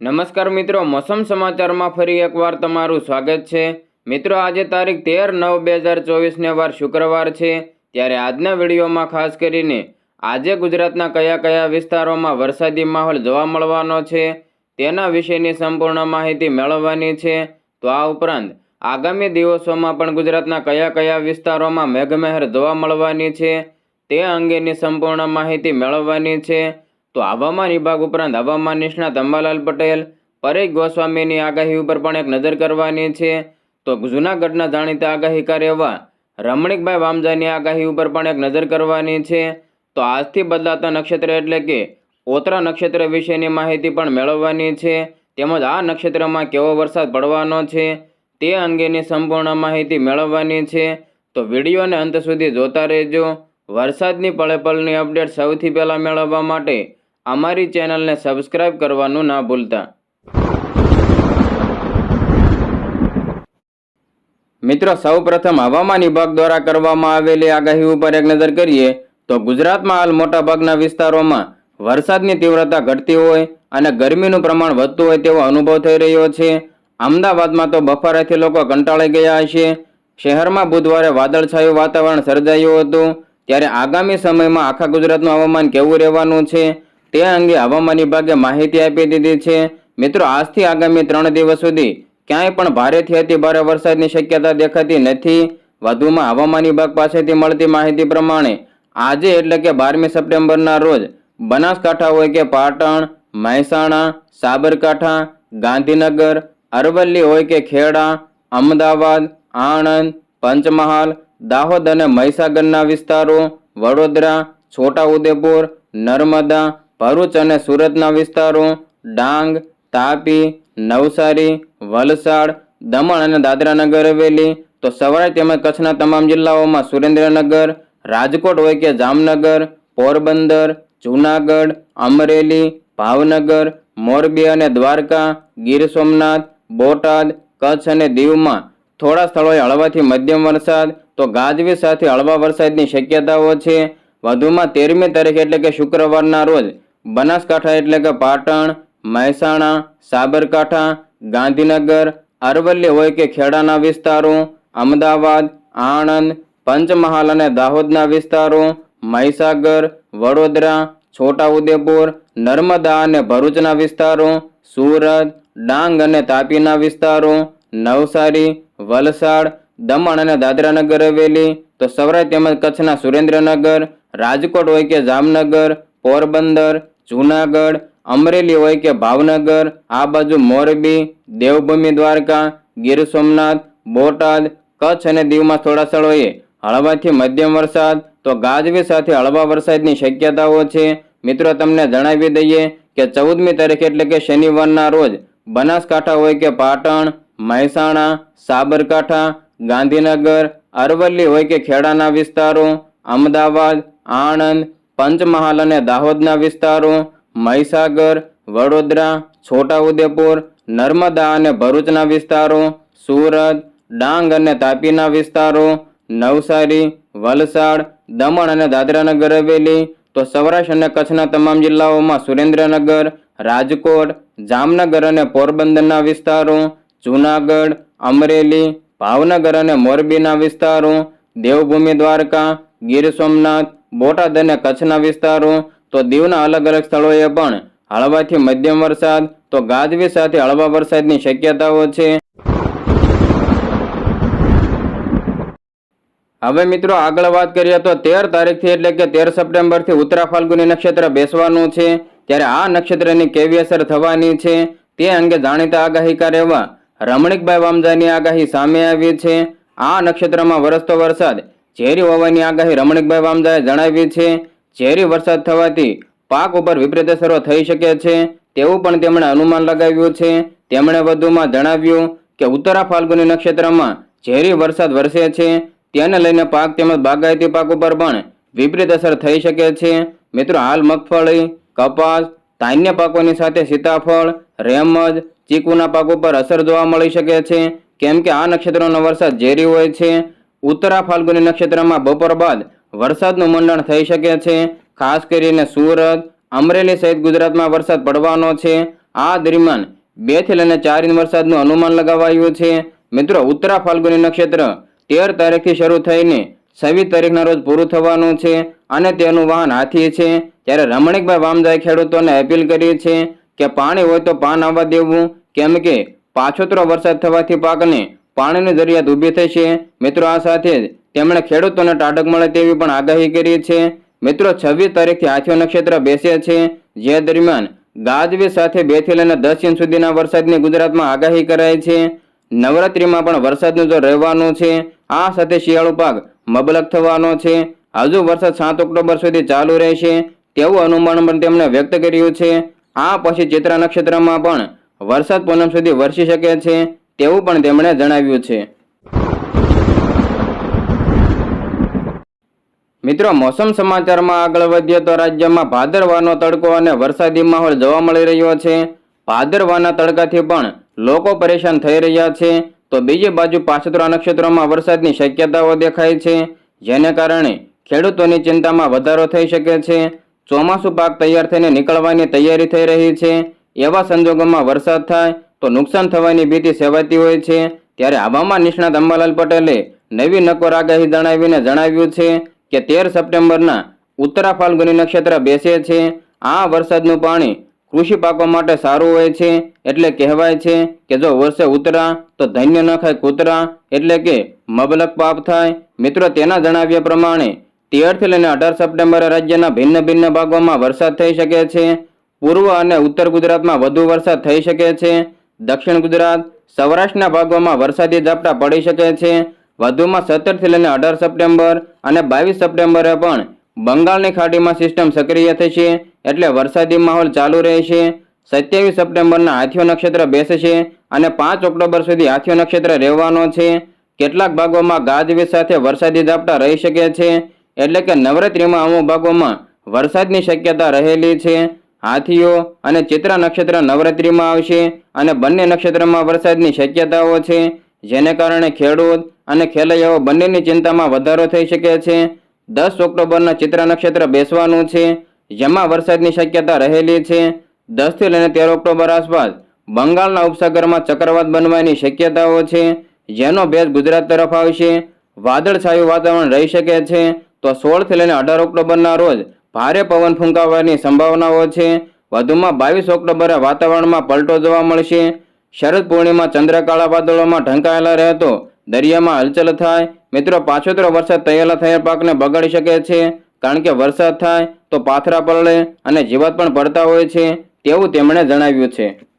નમસ્કાર મિત્રો, મોસમ સમાચારમાં ફરી એકવાર તમારું સ્વાગત છે. મિત્રો, આજે તારીખ તેર નવ બે હજાર ચોવીસને વાર શુક્રવાર છે. ત્યારે આજના વિડીયોમાં ખાસ કરીને આજે ગુજરાતના કયા કયા વિસ્તારોમાં વરસાદી માહોલ જોવા મળવાનો છે, તેના વિશેની સંપૂર્ણ માહિતી મેળવવાની છે. તો આ ઉપરાંત આગામી દિવસોમાં પણ ગુજરાતના કયા કયા વિસ્તારોમાં મેઘમહેર જોવા મળવાની છે, તે અંગેની સંપૂર્ણ માહિતી મેળવવાની છે. તો હવામાન વિભાગ ઉપરાંત હવામાન નિષ્ણાત અંબાલાલ પટેલ, પરેશ ગોસ્વામીની આગાહી ઉપર પણ એક નજર કરવાની છે. તો જૂનાગઢના જાણીતા આગાહીકાર એવા રમણીકભાઈ વામજાની આગાહી ઉપર પણ એક નજર કરવાની છે. તો આજથી બદલાતા નક્ષત્ર એટલે કે ઓતરા નક્ષત્ર વિશેની માહિતી પણ મેળવવાની છે. તેમજ આ નક્ષત્રમાં કેવો વરસાદ પડવાનો છે તે અંગેની સંપૂર્ણ માહિતી મેળવવાની છે. તો વિડીયોને અંત સુધી જોતા રહેજો. વરસાદની પળે પળની અપડેટ સૌથી પહેલાં મેળવવા માટે અમારી ચેનલને સબસ્ક્રાઇબ કરવાનું ના ભૂલતા. મિત્રો, સૌપ્રથમ હવામાન વિભાગ દ્વારા કરવામાં આવેલી આગાહી ઉપર એક નજર કરીએ તો ગુજરાતમાં હાલ મોટાભાગના વિસ્તારોમાં વરસાદની તીવ્રતા ઘટતી હોય અને ગરમીનું પ્રમાણ વધતું હોય તેવો અનુભવ થઈ રહ્યો છે. અમદાવાદમાં તો બફારાથી લોકો કંટાળી ગયા હશે. શહેરમાં બુધવારે વાદળછાયું વાતાવરણ સર્જાયું હતું. ત્યારે આગામી સમયમાં આખા ગુજરાતનું હવામાન કેવું રહેવાનું છે? તે અંગે હવામાન વિભાગે માહિતી આપી દીધી છે. મિત્રો, આજથી આગામી ત્રણ દિવસ સુધી ક્યાંય પણ ભારેથી અતિ ભારે વરસાદની શક્યતા દેખાતી નથી. વધુમાં હવામાન વિભાગ પાસેથી મળતી માહિતી પ્રમાણે આજે એટલે કે બારમી સપ્ટેમ્બરના રોજ બનાસકાંઠા હોય કે પાટણ, મહેસાણા, સાબરકાંઠા, ગાંધીનગર, અરવલ્લી હોય કે ખેડા, અમદાવાદ, આણંદ, પંચમહાલ, દાહોદ અને મહીસાગરના વિસ્તારો, વડોદરા, છોટાઉદેપુર, નર્મદા ભરૂચ અને સુરતના વિસ્તારો, ડાંગ, તાપી, નવસારી, વલસાડ, દમણ અને દાદરાનગર હવેલી. તો સવારે તેમજ કચ્છના તમામ જિલ્લાઓમાં સુરેન્દ્રનગર, રાજકોટ હોય કે જામનગર, પોરબંદર, જૂનાગઢ, અમરેલી, ભાવનગર, મોરબી અને દ્વારકા, ગીર સોમનાથ, બોટાદ, કચ્છ અને દીવમાં થોડા સ્થળોએ હળવાથી મધ્યમ વરસાદ. તો ગાજવીજ સાથે હળવા વરસાદની શક્યતાઓ છે. વધુમાં તેરમી તારીખ એટલે કે શુક્રવારના રોજ બનાસકાંઠા એટલે કે પાટણ, મહેસાણા, સાબરકાંઠા, ગાંધીનગર, અરવલ્લી હોય કે ખેડાના વિસ્તારો, અમદાવાદ, આણંદ, પંચમહાલ અને દાહોદના વિસ્તારો, મહીસાગર, વડોદરા, છોટાઉદેપુર, નર્મદા અને ભરૂચના વિસ્તારો, સુરત, ડાંગ અને તાપીના વિસ્તારો, નવસારી, વલસાડ, દમણ અને દાદરાનગર હવેલી, તો સૌરાષ્ટ્ર તેમજ કચ્છના સુરેન્દ્રનગર, રાજકોટ હોય કે જામનગર, પોરબંદર જૂનાગઢ, અમરેલી હોય કે ભાવનગર, આ બાજુ મોરબી, દેવભૂમિ, દ્વારકા, ગીર સોમનાથ, બોટાદ, કચ્છ અને દીવમાં થોડા સ્થળોએ હળવાથી મધ્યમ વરસાદ, તો ગાજવી સાથે હળવા વરસાદની શક્યતાઓ છે. મિત્રો, તમને જણાવી દઈએ કે ચૌદમી તારીખ એટલે કે શનિવારના રોજ બનાસકાંઠા હોય કે પાટણ, મહેસાણા, સાબરકાંઠા, ગાંધીનગર, અરવલ્લી હોય કે ખેડાના વિસ્તારો, અમદાવાદ, આણંદ પંચમહાલ અને દાહોદના વિસ્તારો, મહીસાગર, વડોદરા, છોટાઉદેપુર, નર્મદા અને ભરૂચના વિસ્તારો, સુરત, ડાંગ અને તાપીના વિસ્તારો, નવસારી, વલસાડ, દમણ અને દાદરાનગર હવેલી. તો સૌરાષ્ટ્ર અને કચ્છના તમામ જિલ્લાઓમાં સુરેન્દ્રનગર, રાજકોટ, જામનગર અને પોરબંદરના વિસ્તારો, જૂનાગઢ, અમરેલી, ભાવનગર અને મોરબીના વિસ્તારો, દેવભૂમિ દ્વારકા, ગીર સોમનાથ બોટાદ અને કચ્છના વિસ્તારો, તો દીવના અલગ અલગ સ્થળોએ પણ હળવાથી મધ્યમ વરસાદ, તો ગાજવી સાથે હળવા વરસાદની શક્યતાઓ છે. હવે મિત્રો આગળ વાત કરીએ તો તેર તારીખથી એટલે કે તેર સપ્ટેમ્બરથી ઉત્તરા ફાલ્ગુની નક્ષત્ર બેસવાનું છે. ત્યારે આ નક્ષત્રની કેવી અસર થવાની છે તે અંગે જાણીતા આગાહીકાર એવા રમણીકભાઈ વામજાની આગાહી સામે આવી છે. આ નક્ષત્રમાં વરસતો વરસાદ ઝેરી હોવાની આગાહી રમણીકભાઈ વામદાએ જણાવી છે. ઝેરી વરસાદ થવાથી પાક ઉપર વિપરીત અસરો થઈ શકે છે. તેવું પણ તેમણે અનુમાન લગાવ્યું છે. તેમણે વધુમાં જણાવ્યું કે ઉત્તરા ફાલ્ગુની નક્ષત્રમાં ઝેરી વરસાદ વરસે છે. તેને લઈને પાક તેમજ બાગાયતી પાક ઉપર પણ વિપરીત અસર થઈ શકે છે. મિત્રો, હાલ મગફળી, કપાસ, ધાન્ય પાકોની સાથે સીતાફળ, રેમજ, ચીકુના પાક ઉપર અસર જોવા મળી શકે છે. કેમ કે આ નક્ષત્રનો વરસાદ ઝેરી હોય છે. ઉત્તરા ફાલ્ગુની નક્ષત્રમાં બપોર બાદ વરસાદનું મંડણ થઈ શકે છે. ખાસ કરીને સુરત, અમરેલી સહિત ગુજરાતમાં વરસાદ પડવાનો છે. આ દરમિયાન બેથી લઈને ચાર ઇંચ વરસાદનું અનુમાન લગાવાયું છે. મિત્રો, ઉત્તરા ફાલ્ગુની નક્ષત્ર તેર તારીખથી શરૂ થઈને છવ્વીસ તારીખના રોજ પૂરું થવાનું છે અને તેનું વાહન હાથી છે. ત્યારે રમણીકભાઈ વામજાએ ખેડૂતોને અપીલ કરી છે કે પાણી હોય તો પાન આવવા દેવું. કેમ કે પાછોતરો વરસાદ થવાથી પાકને પાણીની જરૂરિયાત ઊભી થઈ છે. મિત્રો, આ સાથે જ તેમણે ખેડૂતોને ટાઢક મળે તેવી પણ આગાહી કરી છે. મિત્રો, છવ્વીસ તારીખથી હાથીઓ નક્ષત્ર બેસે છે. જે દરમિયાન ગાજવીજ સાથે બેથી લઈને દસ ઇંચ સુધીના વરસાદની ગુજરાતમાં આગાહી કરાઈ છે. નવરાત્રિમાં પણ વરસાદનું જો રહેવાનું છે. આ સાથે શિયાળુ પાક મબલક થવાનો છે. હજુ વરસાદ સાત ઓક્ટોબર સુધી ચાલુ રહેશે તેવું અનુમાન પણ તેમણે વ્યક્ત કર્યું છે. આ પછી ચિત્રા નક્ષત્રમાં પણ વરસાદ પૂનમ સુધી વરસી શકે છે. તેવું પણ તેમણે જણાવ્યું છે. મિત્રો, મોસમ સમાચારમાં આગળ વધીએ તો રાજ્યમાં ભાદરવાનો તડકો અને વરસાદી માહોલ જોવા મળી રહ્યો છે. ભાદરવાના તડકાથી પણ લોકો પરેશાન થઈ રહ્યા છે. તો બીજી બાજુ પાછતરા નક્ષત્રોમાં વરસાદની શક્યતાઓ દેખાય છે, જેને કારણે ખેડૂતોની ચિંતામાં વધારો થઈ શકે છે. ચોમાસું પાક તૈયાર થઈને નીકળવાની તૈયારી થઈ રહી છે. એવા સંજોગોમાં વરસાદ થાય તો નુકસાન થવાની ભીતિ સેવાતી હોય છે, ત્યારે હવામાન નિષ્ણાત અંબાલાલ પટેલે નવી નકોર આગાહી જણાવીને જણાવ્યું છે કે તેર સપ્ટેમ્બરના ઉત્તરા ફાલ્ગુની નક્ષત્ર બેસે છે. આ વરસાદનું પાણી કૃષિ પાકો માટે સારું હોય છે, એટલે કહેવાય છે કે જો વર્ષે ઉતરા તો ધન્ય ન ખાય કૂતરા, એટલે કે મબલક પાપ થાય. મિત્રો, તેના જણાવ્યા પ્રમાણે તેરથી લઈને અઢાર સપ્ટેમ્બરે રાજ્યના ભિન્ન ભિન્ન ભાગોમાં વરસાદ થઈ શકે છે. પૂર્વ અને ઉત્તર ગુજરાતમાં વધુ વરસાદ થઈ શકે છે. દક્ષિણ ગુજરાત, સૌરાષ્ટ્રના ભાગોમાં વરસાદી ઝાપટા પડી શકે છે. વધુમાં સત્તરથી લઈને અઢાર સપ્ટેમ્બર અને બાવીસ સપ્ટેમ્બરે પણ બંગાળની ખાડીમાં સિસ્ટમ સક્રિય થશે એટલે વરસાદી માહોલ ચાલુ રહેશે. સત્યાવીસ સપ્ટેમ્બરના હાથીઓ નક્ષત્ર બેસશે અને પાંચ ઓક્ટોબર સુધી હાથીઓ નક્ષત્ર રહેવાનો છે. કેટલાક ભાગોમાં ગાજવીજ સાથે વરસાદી ઝાપટા રહી શકે છે એટલે કે નવરાત્રીમાં અમુક ભાગોમાં વરસાદની શક્યતા રહેલી છે. હાથીઓ અને ચિત્રા નક્ષત્ર નવરાત્રિમાં આવશે અને બંને નક્ષત્રમાં વરસાદની શક્યતાઓ છે, જેને કારણે ખેડૂત અને ખેલૈયાઓ બંનેની ચિંતામાં વધારો થઈ શકે છે. દસ ઓક્ટોબરના ચિત્રા નક્ષત્ર બેસવાનું છે, જેમાં વરસાદની શક્યતા રહેલી છે. દસથી લઈને તેર ઓક્ટોબર આસપાસ બંગાળના ઉપસાગરમાં ચક્રવાત બનવાની શક્યતાઓ છે, જેનો ભેજ ગુજરાત તરફ આવશે. વાદળછાયું વાતાવરણ રહી શકે છે, તો સોળથી લઈને અઢાર ઓક્ટોબરના રોજ ભારે પવન ફૂંકાવાની સંભાવનાઓ છે. વધુમાં બાવીસ ઓક્ટોબરે વાતાવરણમાં પલટો જોવા મળશે. શરદ પૂર્ણિમા ચંદ્રકાળા વાદળોમાં ઢંકાયેલા રહેતો. દરિયામાં હલચલ થાય. મિત્રો, પાછોતરો વરસાદ તૈયાર થયેલ પાકને બગાડી શકે છે. કારણ કે વરસાદ થાય તો પાથરા પલળે અને જીવાત પણ પડતા હોય છે, તેવું તેમણે જણાવ્યું છે.